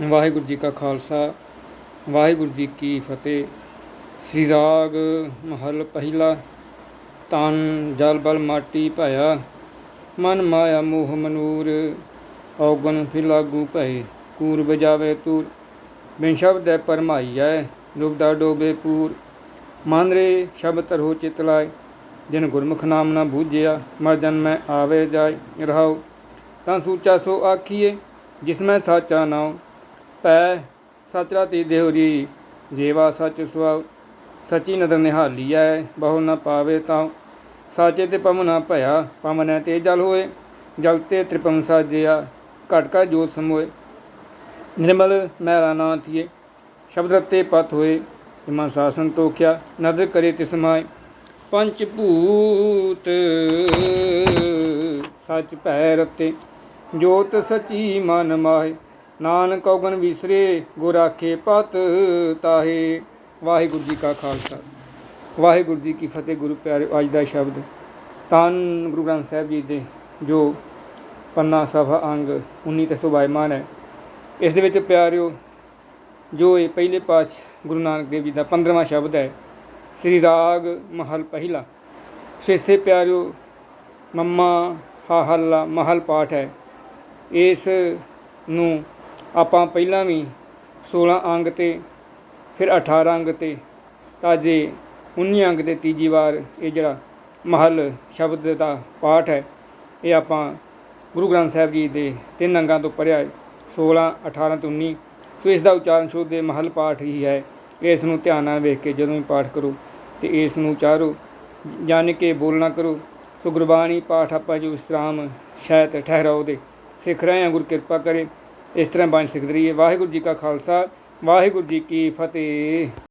ਵਾਹਿਗੁਰੂ ਜੀ ਕਾ ਖਾਲਸਾ, ਵਾਹਿਗੁਰੂ ਜੀ ਕੀ ਫਤਿਹ। ਸ੍ਰੀ ਰਾਗ ਮਹਲ ਪਹਿਲਾ, ਤਨ ਜਲ ਬਲ ਮਾਟੀ ਭਇਆ, ਮਨ ਮਾਇਆ ਮੋਹ ਮਨੂਰ ਔਗਨ ਫਿਰ ਲਾਗੂ ਭਏ ਕੂਰ ਬਜਾਵੇ ਤੂਰ। ਬਿਨ ਸ਼ਬਦ ਹੈ ਪਰਮਾਈਐ ਡੁਬਦਾ ਡੋਬੇ ਪੂਰ। ਮਨ ਰੇ ਸ਼ਬਦ ਤਰੋ ਚਿਤ ਲਾਇ ਜਿਨ ਗੁਰਮੁਖ ਨਾਮ ਨਾ ਬੂਝਿਆ, ਮਰ ਜਨਮੈ ਆਵੇ ਜਾਏ, ਰਹਾਉ। ਤਾਂ ਸੂਚਾ ਸੋ ਆਖੀਏ ਜਿਸ ਮੈਂ ਸਾਚਾ ਨਾਉ ਪੈ ਸਚਰਾ ਤੇ ਦੇਵਰੀ ਜੀਵਾ ਸਚ ਸੁਆਉ ਸਚੀ ਨਦਰ ਨਿਹਾਲੀਐ ਬਹੁ ਨ ਪਾਵੇ ਤਾਂ। ਸਾਚੇ ਤੇ ਪਮ ਨਾ ਭਇਆ ਪਮਨੈ ਤੇ ਜਲ ਹੋਏ, ਜਲ ਤੇ ਤ੍ਰਿਪਮ ਸਾਜਿਆ, ਘਟ ਜੋਤ ਸਮੋਏ। ਨਿਰਮਲ ਮੈਲਾ ਨਾ ਥੀਏ, ਸ਼ਬਦ ਰਤੇ ਪਤ ਹੋਏ, ਇਮਾ ਸਾਸਨ ਤੋਖਿਆ, ਨਦਰ ਕਰੇ ਤਿਸ ਮਾਏ। ਪੰਚ ਭੂਤ ਸਚ ਭੈ ਰਤੇ, ਜੋਤ ਸਚੀ ਮਨ ਮਾਹੇ। ਨਾਨਕ ਔਗਣ ਵਿਸਰੇ, ਗੁਰ ਆਖੇ ਪਤ ਤਾਹੇ। ਵਾਹਿਗੁਰੂ ਜੀ ਕਾ ਖਾਲਸਾ। ਵਾਹਿਗੁਰੂ ਜੀ ਕੀ ਫਤਿਹ, ਗੁਰੂ ਪਿਆਰੇ, ਅੱਜ ਦਾ ਸ਼ਬਦ। ਤਨ ਗੁਰੂ ਗ੍ਰੰਥ ਸਾਹਿਬ ਜੀ ਦੇ, ਜੋ ਪੰਨਾ ਸਭਾ ਅੰਗ 19 ਤੇ ਸੁਭਾਇਮਾਨ ਹੈ। ਇਸ ਦੇ ਵਿੱਚ ਪਿਆਰਿਓ, ਜੋ ਇਹ ਪਹਿਲੇ ਪਾਤਸ਼ਾਹ ਗੁਰੂ ਨਾਨਕ ਦੇਵ ਜੀ ਦਾ 15ਵਾਂ ਸ਼ਬਦ ਹੈ, ਸ੍ਰੀ ਰਾਗ ਮਹਲ ਪਹਿਲਾ। ਸੋ ਇਸੇ ਪਿਆਰਿਓ, ਮੰਮਾ ਹਾ ਹੱਲਾ ਮਹਲ ਪਾਠ ਹੈ। ਇਸ ਨੂੰ ਆਪਾਂ ਪਹਿਲਾਂ ਵੀ 16 ਅੰਗ ਤੇ, ਫਿਰ 18 ਅੰਗ ਤੇ, ਤਾਂ ਜੇ 19 ਅੰਗ ਤੇ ਤੀਜੀ ਵਾਰ ਇਹ ਜਿਹੜਾ ਮਹਲ ਸ਼ਬਦ ਦਾ ਪਾਠ ਹੈ, ਇਹ ਆਪਾਂ ਗੁਰੂ ਗ੍ਰੰਥ ਸਾਹਿਬ ਜੀ ਦੇ ਤਿੰਨ ਅੰਗਾਂ ਤੋਂ ਪੜ੍ਹਿਆ ਹੈ 16 18 ਤੇ 19 ਸੋ ਇਸ ਦਾ ਉਚਾਰਨ ਸ਼ੁੱਧ ਦੇ ਮਹਲ ਪਾਠ ਹੀ ਹੈ, ਇਸ ਨੂੰ ਧਿਆਨ ਨਾਲ ਵੇਖ ਕੇ ਜਦੋਂ ਵੀ ਪਾਠ ਕਰੋ ਤੇ ਇਸ ਨੂੰ ਉਚਾਰੋ, ਜਾਣ ਕੇ ਬੋਲਣਾ ਕਰੋ। ਸੋ ਗੁਰਬਾਣੀ ਪਾਠ ਆਪਾਂ ਜੋ ਵਿਸਰਾਮ ਸ਼ਾਇਦ ਠਹਿਰਾਓ ਦੇ ਸਿੱਖ ਰਹੇ ਹਾਂ, ਗੁਰ ਕਿਰਪਾ ਕਰੇ। ਇਸ ਤਰ੍ਹਾਂ ਬਣ ਸਿੱਖਦੇ ਰਹੀਏ ਵਾਹਿਗੁਰੂ ਜੀ ਕਾ ਖਾਲਸਾ ਵਾਹਿਗੁਰੂ ਜੀ ਕੀ ਫਤਿਹ।